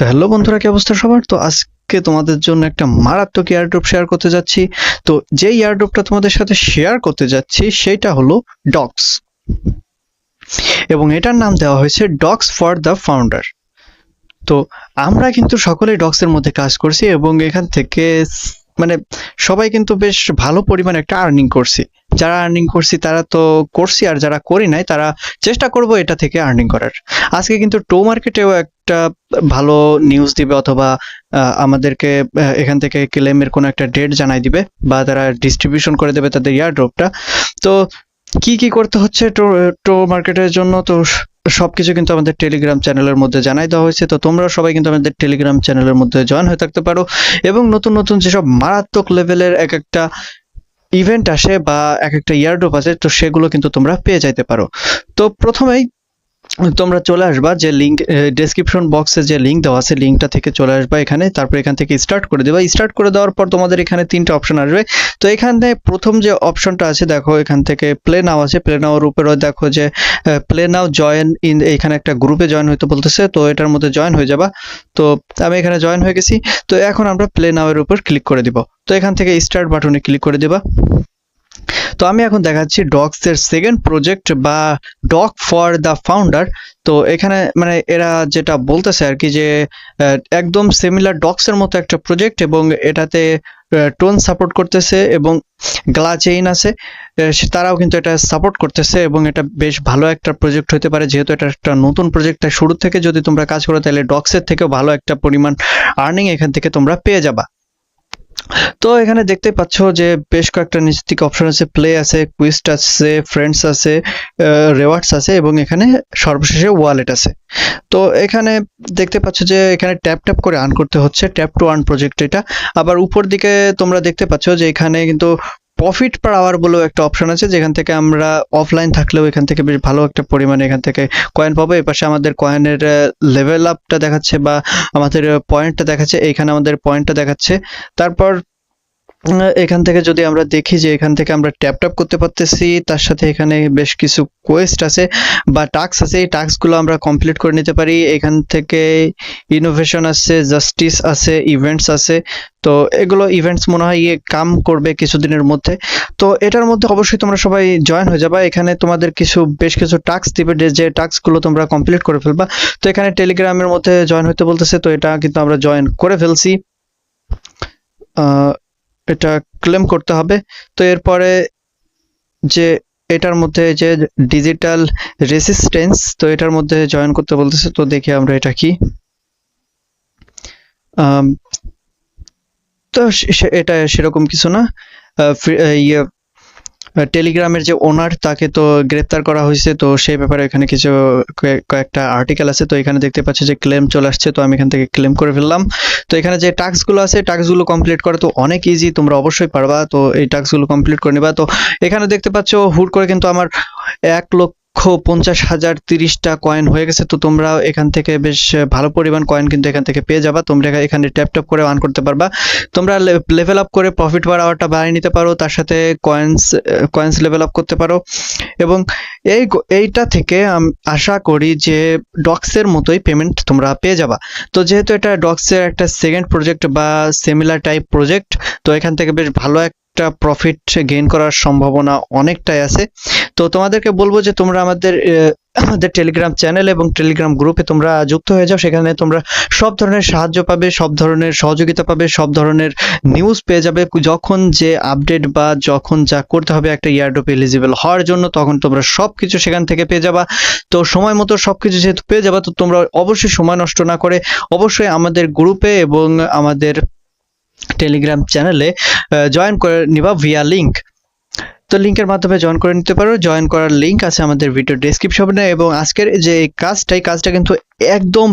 তো হ্যালো বন্ধুরা, কি অবস্থা সবার? তো আজকে তোমাদের জন্য একটা মারাত্মক এয়ারড্রপ শেয়ার করতে যাচ্ছি। তো যে এয়ারড্রপটা তোমাদের সাথে শেয়ার করতে যাচ্ছি, সেটা হলো ডক্স এবং এটার নাম দেওয়া হয়েছে ডক্স ফর দ্য ফাউন্ডার তো আমরা কিন্তু সকলেই ডক্সের মধ্যে কাজ করছি এবং এখান থেকে মানে সবাই কিন্তু বেশ ভালো পরিমাণে একটা আর্নিং করছি। যারা আর্নিং করছি, তারা তো করছি আর যারা করি নাই, তারা চেষ্টা করব এটা থেকে আর্নিং করার। আজকে কিন্তু টো মার্কেটেও একটা ভালো নিউজ দিবে অথবা আমাদেরকে এখান থেকে ক্লেমের কোনো একটা ডেট জানাই দিবে বা তারা ডিস্ট্রিবিউশন করে দেবে তাদের ইয়ারড্রপটা তো কি কি করতে হচ্ছে টো টো মার্কেটের জন্য? তো সবকিছু কিন্তু আমাদের টেলিগ্রাম চ্যানেলের মধ্যে জানাই দেওয়া হয়েছে। তো তোমরা সবাই কিন্তু আমাদের টেলিগ্রাম চ্যানেলের মধ্যে জয়েন হয়ে থাকতে পারো। এবং নতুন নতুন যেসব মারাত্মক লেভেলের এক একটা ইভেন্ট আসে বা এক একটা ইয়ারড্রপ আছে তো সেগুলো কিন্তু তোমরা পেয়ে যাইতে পারো। তো প্রথমেই তোমরা চলে আসবা যে লিঙ্ক ডেসক্রিপশন বক্সে যে লিঙ্ক দেওয়া আছে লিঙ্কটা থেকে চলে আসবা এখানে। তারপর এখান থেকে স্টার্ট করে দেবা। স্টার্ট করে দেওয়ার পর তোমাদের এখানে তিনটে অপশন আসবে। তো এখানে প্রথম যে অপশনটা আছে, দেখো, এখান থেকে প্লে নাও আছে। প্লে নাওর উপরেও দেখো যে প্লে নাও জয়েন ইন এখানে একটা গ্রুপে জয়েন হইতে বলতেছে। তো এটার মধ্যে জয়েন হয়ে যাবা। তো আমি এখানে জয়েন হয়ে গেছি। তো এখন আমরা প্লে নাও এর উপর ক্লিক করে দিব। তো এখান থেকে স্টার্ট বাটনে ক্লিক করে দিবা। তো আমি এখন দেখাচ্ছি ডক্স এর সেকেন্ড প্রজেক্ট বা ডক ফর দ্য ফাউন্ডার তো এখানে মানে এরা যেটা বলতেছে আর কি যে একদম সিমিলার ডক্স এর মতো একটা প্রজেক্ট এবং এটাতে টোন সাপোর্ট করতেছে এবং গ্লা চেইন আছে। তারাও কিন্তু এটা সাপোর্ট করতেছে এবং এটা বেশ ভালো একটা প্রজেক্ট হতে পারে যেহেতু এটা একটা নতুন প্রজেক্ট শুরু থেকে যদি তোমরা কাজ করো তাহলে ডক্সের থেকেও ভালো একটা পরিমাণ আর্নিং এখান থেকে তোমরা পেয়ে যাবা। তো এখানে দেখতে পাচ্ছ যে বেশ কয়েকটা নিচ থেকে অপশন আছে প্লে আছে কুইস্ট আছে ফ্রেন্ডস আছে রেওয়ার্ডস আছে এবং এখানে সর্বশেষে ওয়ালেট আছে। তো এখানে দেখতে পাচ্ছ যে এখানে ট্যাপ ট্যাপ করে আর্ন করতে হচ্ছে ট্যাপ টু আর্ন প্রজেক্ট এটা। আবার উপর দিকে তোমরা দেখতে পাচ্ছ যে এখানে কিন্তু প্রফিট পার আওয়ার বলেও একটা অপশন আছে, যেখান থেকে আমরা অফলাইন থাকলেও এখান থেকে বেশ ভালো একটা পরিমাণে এখান থেকে কয়েন পাবো। এপাশে পাশে আমাদের কয়েনের লেভেল আপটা দেখাচ্ছে বা আমাদের পয়েন্টটা দেখাচ্ছে, এইখানে আমাদের পয়েন্টটা দেখাচ্ছে। তারপর এখান থেকে যদি আমরা দেখি যে এখান থেকে আমরা ট্যাপ ট্যাপ করতে পারতেছি, তার সাথে এখানে বেশ কিছু কোয়েস্ট আছে বা টাস্ক আছে। এই টাস্কগুলো আমরা কমপ্লিট করে নিতে পারি। এখান থেকে ইনোভেশন আছে জাস্টিস আছে ইভেন্টস আছে। তো এগুলো ইভেন্টস মনে হয় ইয়ে কাম করবে কিছুদিনের মধ্যে। তো এটার মধ্যে অবশ্যই তোমরা সবাই জয়েন হয়ে যাবা। এখানে তোমাদের কিছু, বেশ কিছু টাস্ক দিবে যে- টাস্কগুলো তোমরা কমপ্লিট করে ফেলবা। তো এখানে টেলিগ্রামের মধ্যে জয়েন হতে বলতেছে, তো এটা কিন্তু আমরা জয়েন করে ফেলছি। এটা ক্লেম করতে হবে। তো এরপরে যে এটার মধ্যে যে ডিজিটাল রেসিস্টেন্স তো এটার মধ্যে জয়েন করতে বলতেছে, তো দেখি আমরা এটা কি। তো এটা সেরকম কিছু না। ইয়ে টেলিগ্রামের যে ওনার তাকে তো গ্রেপ্তার করা হয়েছে, তো সেই ব্যাপারে এখানে কিছু কয়েকটা আর্টিকেল আছে। তো এখানে দেখতে পাচ্ছি যে ক্লেম চলে আসছে, তো আমি এখান থেকে ক্লেম করে ফেললাম। তো এখানে যে টাস্কগুলো আছে টাস্কগুলো কমপ্লিট করা তো অনেক ইজি তোমরা অবশ্যই পারবা। তো এই টাস্কগুলো কমপ্লিট করে নিবা। তো এখানে দেখতে পাচ্ছ, হুট করে কিন্তু আমার এক লক্ষ পঞ্চাশ হাজার তিরিশটা কয়েন হয়ে গেছে, তো তোমরা এখান থেকে বেশ ভালো পরিমাণ কয়েন কিন্তু এখান থেকে পেয়ে যাবা। তোমরা এখানে ট্যাপ ট্যাপ করে আর্ন করতে পারবা। তোমরা লেভেল আপ করে প্রফিট পার আওয়ারটা বাড়িয়ে নিতে পারো, তার সাথে কয়েন্স কয়েন্স লেভেল আপ করতে পারো। এবং এই এইটা থেকে আম- আশা করি যে ডক্সের মতোই পেমেন্ট তোমরা পেয়ে যাবা। তো যেহেতু এটা ডক্সের একটা সেকেন্ড প্রজেক্ট বা সিমিলার টাইপ প্রজেক্ট তো এখান থেকে বেশ ভালো একটা প্রফিট গেইন করার সম্ভাবনা অনেকটাই আছে। তো তোমাদেরকে বলব যে তোমরা আমাদের আমাদের টেলিগ্রাম চ্যানেল এবং টেলিগ্রাম গ্রুপে তোমরা যুক্ত হয়ে যাও। সেখানে তোমরা সব ধরনের সাহায্য পাবে, সব ধরনের সহযোগিতা পাবে, সব ধরনের নিউজ পেয়ে যাবে। যখন যে আপডেট বা যখন যা করতে হবে একটা ইয়ারডোপ এলিজিবল হওয়ার জন্য, তখন তোমরা সব কিছু সেখান থেকে পেয়ে যাবা। তো সময় মতো সব কিছু যেহেতু পেয়ে যাবা, তো তোমরা অবশ্যই সময় নষ্ট না করে অবশ্যই আমাদের গ্রুপে এবং আমাদের টেলিগ্রাম চ্যানেলে জয়েন করে নিবা ভিয়া লিংক তো লিংকের মাধ্যমে জয়েন করে নিতে পারো। জয়েন করার লিঙ্ক আছে আমাদের ভিডিও ডেসক্রিপশনে এবং আজকের যে কাজটা, এই কাজটা কিন্তু একদম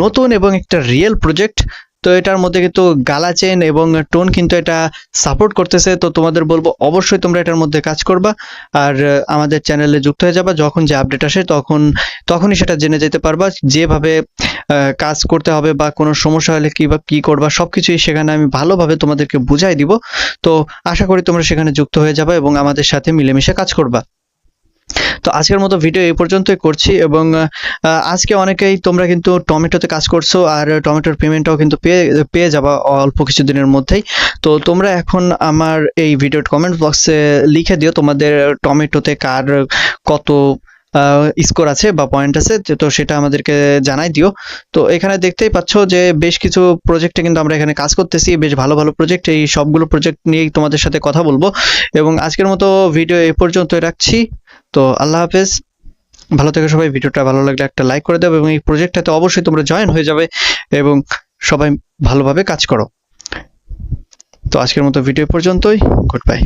নতুন এবং একটা রিয়েল প্রজেক্ট তো এটার মধ্যে কিন্তু গালা চেন এবং টোন কিন্তু এটা সাপোর্ট করতেছে। তো তোমাদের বলব অবশ্যই তোমরা এটার মধ্যে কাজ করবা। আর আমাদের চ্যানেলে যুক্ত হয়ে যাবা। যখন যে আপডেট আসে তখন, তখনই সেটা জেনে যেতে পারবা। যেভাবে কাজ করতে হবে বা কোনো সমস্যা হলে কি বা কি করবা, সবকিছুই সেখানে আমি ভালোভাবে তোমাদেরকে বুঝাই দিব। তো আশা করি তোমরা সেখানে যুক্ত হয়ে যাবে এবং আমাদের সাথে মিলেমিশে কাজ করবা। তো আজকের মতো ভিডিও এই পর্যন্তই করছি এবং আজকে অনেকেই তোমরা কিন্তু টমেটোতে কাজ করছ আর টমেটোর পেমেন্টটাও কিন্তু পেয়ে পেয়ে যাবা অল্প কিছুদিনের মধ্যেই। তো তোমরা এখন আমার এই ভিডিওর কমেন্ট বক্সে লিখে দিও তোমাদের টমেটোতে কার কত স্কোর আছে বা পয়েন্ট আছে তো সেটা আমাদেরকে জানাই দিও। তো এখানে দেখতেই পাচ্ছ যে বেশ কিছু প্রজেক্টে কিন্তু আমরা এখানে কাজ করতেছি, বেশ ভালো ভালো প্রজেক্ট এই সবগুলো প্রজেক্ট নিয়েই তোমাদের সাথে কথা বলব। এবং আজকের মতো ভিডিও এ পর্যন্তই রাখছি। তো আল্লাহ হাফেজ। ভালো থেকে সবাই, ভিডিওটা ভালো লাগলে একটা লাইক করে দেবে এবং এই প্রজেক্টটাতে অবশ্যই তোমরা জয়েন হয়ে যাবে এবং সবাই ভালোভাবে কাজ করো। তো আজকের মতো ভিডিও পর্যন্তই গুড বাই